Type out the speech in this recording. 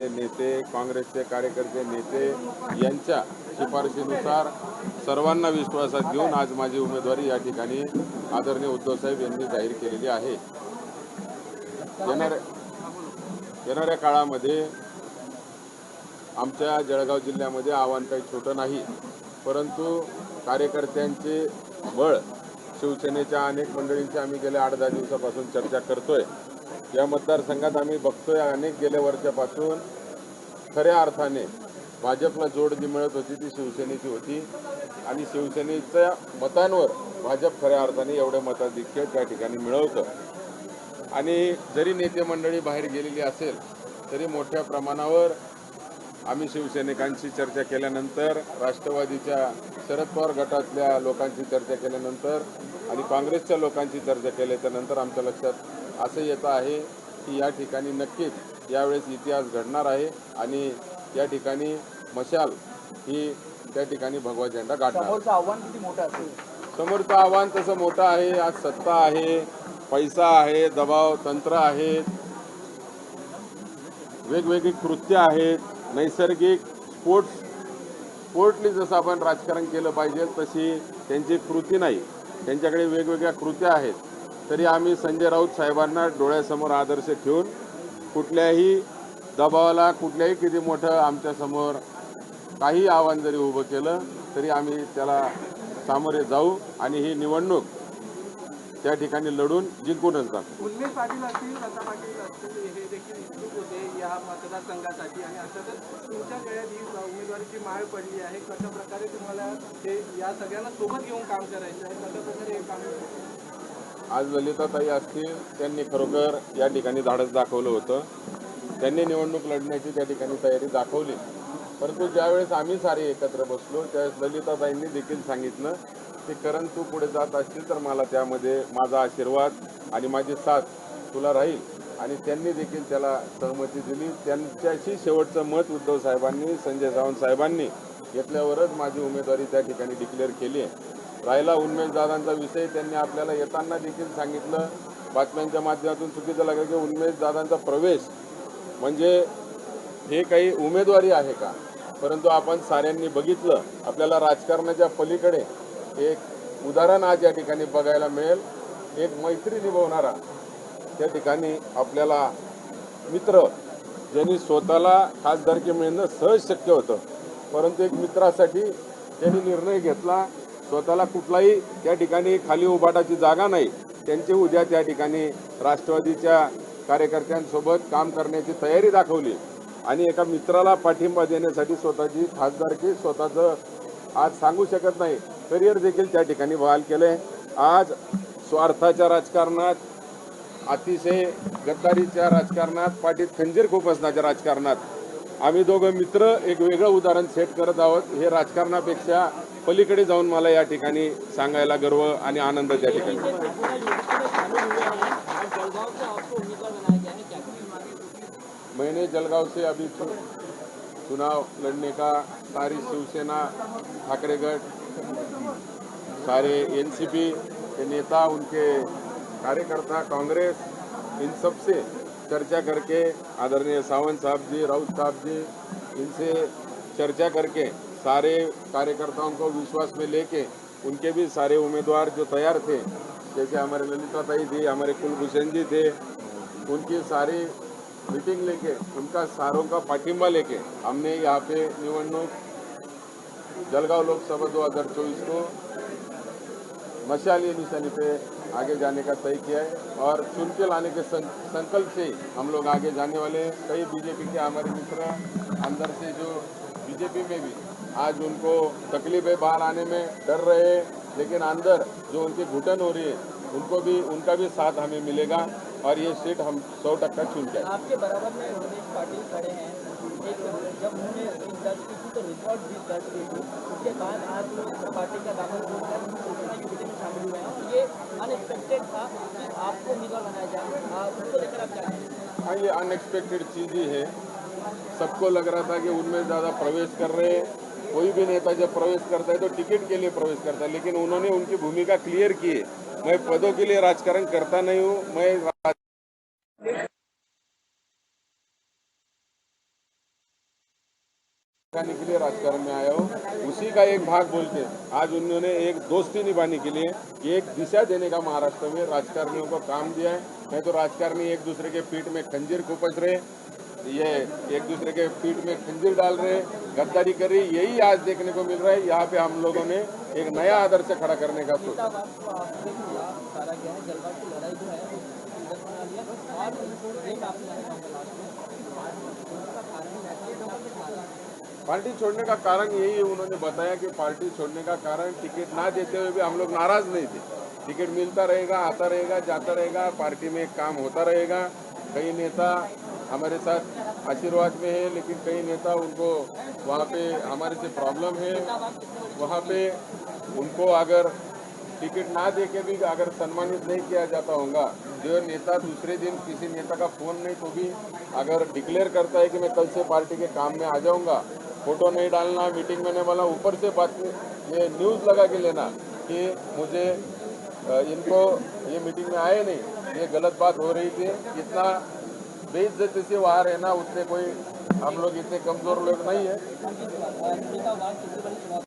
नेते काँग्रेसचे कार्यकर्ते नेते यांच्या शिफारशीनुसार सर्वांना विश्वासात घेऊन आज माझी उमेदवारी या ठिकाणी आदरणीय उद्धवसाहेब यांनी जाहीर केलेली आहे. येणाऱ्या येणाऱ्या काळामध्ये आमच्या जळगाव जिल्ह्यामध्ये आव्हान काही छोटं नाही परंतु कार्यकर्त्यांचे बळ शिवसेनेच्या अनेक मंडळींची आम्ही गेल्या आठ दहा दिवसापासून चर्चा करतोय. या मतदारसंघात आम्ही बघतोय अनेक गेल्या वर्षापासून खऱ्या अर्थाने भाजपला जोड जी मिळत होती ती शिवसेनेची होती. आणि शिवसेनेच्या मतांवर भाजप खऱ्या अर्थाने एवढे मताधिक्य त्या ठिकाणी मिळवतं. आणि जरी नेते मंडळी बाहेर गेलेली असेल तरी मोठ्या प्रमाणावर आम्ही शिवसैनिकांशी चर्चा केल्यानंतर राष्ट्रवादीच्या शरद पवार गटातल्या लोकांची चर्चा केल्यानंतर आणि काँग्रेसच्या लोकांची चर्चा केल्याच्यानंतर आमच्या लक्षात असं येतं आहे की या ठिकाणी नक्कीच यावेळेस इतिहास घडणार आहे आणि या ठिकाणी मशाल ही त्या ठिकाणी भगवा झेंडा गाठणार समोरचं आव्हान किती मोठं असेल? समोरचं आव्हान तसं मोठं आहे आज सत्ता आहे पैसा आहे दबाव तंत्र आहेत वेगवेगळी कृत्य आहेत नैसर्गिक स्पोर्ट्स स्पोर्टली जसं आपण राजकारण केलं पाहिजे तशी त्यांची कृती नाही. त्यांच्याकडे वेगवेगळ्या कृत्या आहेत. तरी आम्ही संजय राऊत साहेबांना डोळ्यासमोर आदर्श ठेवून कुठल्याही दबावाला कुठल्याही किती मोठं आमच्यासमोर काही आव्हान जरी उभं केलं तरी आम्ही त्याला सामोरे जाऊ आणि ही निवडणूक त्या ठिकाणी लढून जिंकूनच जातो मतदारसंघासाठी आणि तर तुमच्या ही उमेदवारीची माळ पडली आहे. कशा प्रकारे तुम्हाला या सगळ्यांना सोबत घेऊन काम करायचं आहे कशा प्रकारे हे काम आज ललिताताई असतील त्यांनी खरोखर या ठिकाणी धाडस दाखवलं होतं. त्यांनी निवडणूक लढण्याची त्या ठिकाणी तयारी दाखवली. परंतु ज्यावेळेस आम्ही सारे एकत्र बसलो त्यावेळेस ललिताताईंनी देखील सांगितलं की करण तू पुढे जात असतील तर मला त्यामध्ये माझा आशीर्वाद आणि माझी साथ तुला राहील. आणि त्यांनी देखील त्याला सहमती दिली. त्यांच्याशी शेवटचं मत उद्धव साहेबांनी संजय सावंत साहेबांनी घेतल्यावरच माझी उमेदवारी त्या ठिकाणी डिक्लेअर केली आहे. राहिला उन्मेष दादांचा विषय त्यांनी आपल्याला येताना देखील सांगितलं. बातम्यांच्या माध्यमातून चुकीचं लागलं की उन्मेष दादांचा प्रवेश म्हणजे हे काही उमेदवारी आहे का? परंतु आपण साऱ्यांनी बघितलं आपल्याला राजकारणाच्या पलीकडे एक उदाहरण आज या ठिकाणी बघायला मिळेल. एक मैत्री निभवणारा त्या ठिकाणी आपल्याला मित्र ज्यांनी स्वतःला खासदारकी मिळणं सहज शक्य होतं. परंतु एक मित्रासाठी त्यांनी निर्णय घेतला. स्वतःला कुठलाही त्या ठिकाणी खाली उभाटाची जागा नाही. त्यांची उद्या त्या ठिकाणी राष्ट्रवादीच्या कार्यकर्त्यांसोबत काम करण्याची तयारी दाखवली. आणि एका मित्राला पाठिंबा देण्यासाठी स्वतःची खासदारकी स्वतःचं आज सांगू शकत नाही. करिअर देखील त्या ठिकाणी बहाल केलंय आज स्वार्थाच्या राजकारणात अतिशय गद्दारीच्या राजकारणात पाठीत खंजीर खुपसण्याच्या राजकारणात आम्ही दोघं मित्र एक वेगळं उदाहरण सेट करत आहोत. हे राजकारणापेक्षा पलीकडे जाऊन मला या ठिकाणी सांगायला गर्व आणि आनंद त्या ठिकाणी. मैंने जलगांव से अभी चुनाव लड़ने का सारी शिवसेना ठाकरेगढ़ सारे एनसीपी के नेता उनके कार्यकर्ता कांग्रेस इन सबसे चर्चा करके आदरणीय सावंत साहब जी, राउत साहब जी, इनसे चर्चा करके सारे कार्यकर्ताओं को विश्वास में लेके उनके भी सारे उम्मीदवार जो तैयार थे, जैसे हमारे ललिता ताई थी, हमारे कुलभूषण जी थे, उनकी सारी मीटिंग लेके, उनका सारों का पाठिंबा लेके हमने यहाँ पे निवडणूक, जलगांव लोकसभा 2024 को मशाली निशानी पे आगे जाने का तय किया है और चुन के लाने के संकल्प से हम लोग आगे जाने वाले हैं कई बीजेपी के हमारे मित्र अंदर से जो बीजेपी में भी आज उनको तकलीफ़ है, बाहर आने में डर रहे हैं, लेकिन अंदर जो उनकी घुटन हो रही है, उनको भी, उनका भी साथ हमें मिलेगा और ये सीट हम सौ टक्का चुन आएँगे। आपके बराबर में खड़े हैं जब उन्होंने दर्ज की थी तो रिकॉर्ड भी दर्ज की थी। उसके बाद आज लोग पार्टी का दामन छोड़कर सूचना यूनिटी में शामिल हुए हैं। और ये अनएक्सपेक्टेड था कि आपको उम्मीदवार बनाया जाए। उसको लेकर आप क्या हाँ ये अनएक्सपेक्टेड चीज़ ही है। सबको लग रहा था कि उनमें ज़्यादा प्रवेश कर रहे हैं। कोई भी नेता जब प्रवेश करता है तो टिकट के लिए प्रवेश करता है। लेकिन उन्होंने उनकी भूमिका क्लियर की है। मैं पदों के लिए राजकारण करता नहीं हूँ। मैं दिखाने के लिए राजकारण में आया हूँ। उसी का एक भाग बोल के आज उन्होंने एक दोस्ती निभाने के लिए एक दिशा देने का महाराष्ट्र में राजकारणियों को काम दिया है। नहीं तो राजकारणी एक दूसरे के पीठ में खंजीर खुपच रहे, ये एक दूसरे के पीठ में खंजीर डाल रहे, गद्दारी कर रही, यही आज देखने को मिल रहा है। यहाँ पे हम लोगों ने एक नया आदर्श खड़ा करने का सोचा को आपके खिलाफ उतारा गया है जलवायु की लड़ाई जो है वो संघर्ष बना लिया और एक आपने जाना चाहूँगा लास्ट में पार्टी छोड़ने का कारण यही है, उन्होंने बताया कि पार्टी छोड़ने का कारण टिकट ना देते हुए भी हम लोग नाराज़ नहीं थे। टिकट मिलता रहेगा, आता रहेगा, जाता रहेगा, पार्टी में काम होता रहेगा। कई नेता हमारे साथ आशीर्वाद में है, लेकिन कई नेता उनको वहाँ पे हमारे से प्रॉब्लम है। वहाँ पे उनको अगर टिकट ना दे के भी अगर सम्मानित नहीं किया जाता होगा, जो नेता दूसरे दिन किसी नेता का फ़ोन नहीं तो भी अगर डिक्लेयर करता है कि मैं कल से पार्टी के काम में आ जाऊँगा फ़ोटो नहीं डालना मीटिंग में नहीं बोला ऊपर से बात ये न्यूज़ लगा के लेना कि मुझे इनको ये मीटिंग में आए नहीं। ये गलत बात हो रही थी। इतना बेइज्जती से वहाँ रहना उतने कोई, हम लोग इतने कमज़ोर लोग नहीं है।